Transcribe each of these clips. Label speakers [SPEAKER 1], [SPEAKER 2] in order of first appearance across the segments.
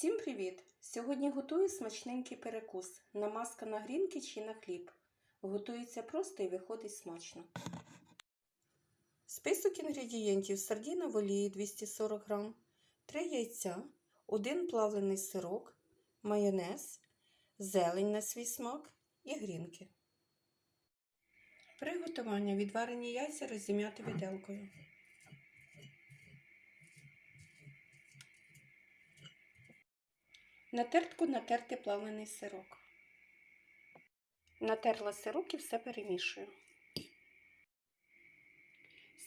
[SPEAKER 1] Всім привіт! Сьогодні готую смачненький перекус. Намазка на грінки чи на хліб. Готується просто і виходить смачно. Список інгредієнтів сардіна в олії 240 г, 3 яйця, 1 плавлений сирок, майонез, зелень на свій смак і грінки. Приготування відварені яйця розім'яти виделкою. На тертку натерти плавлений сирок. Натерла сирок і все перемішую.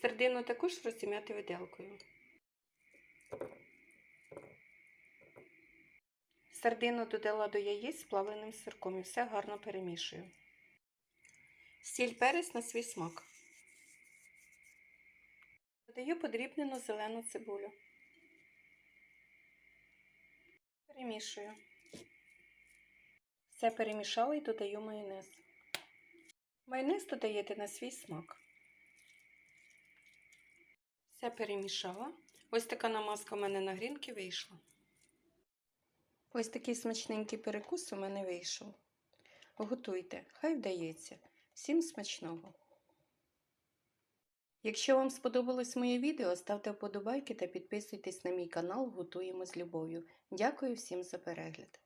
[SPEAKER 1] Сердину також розім'яти виделкою. Сердину додала до яєць з плавленим сирком і все гарно перемішую. Сіль перець на свій смак. Додаю подрібнену зелену цибулю. Перемішую. Все перемішала і додаю майонез. Майонез додаєте на свій смак. Все перемішала. Ось така намазка у мене на грінки вийшла. Ось такий смачненький перекус у мене вийшов. Готуйте, хай вдається. Всім смачного! Якщо вам сподобалось моє відео, ставте вподобайки та підписуйтесь на мій канал Готуємо з любов'ю. Дякую всім за перегляд!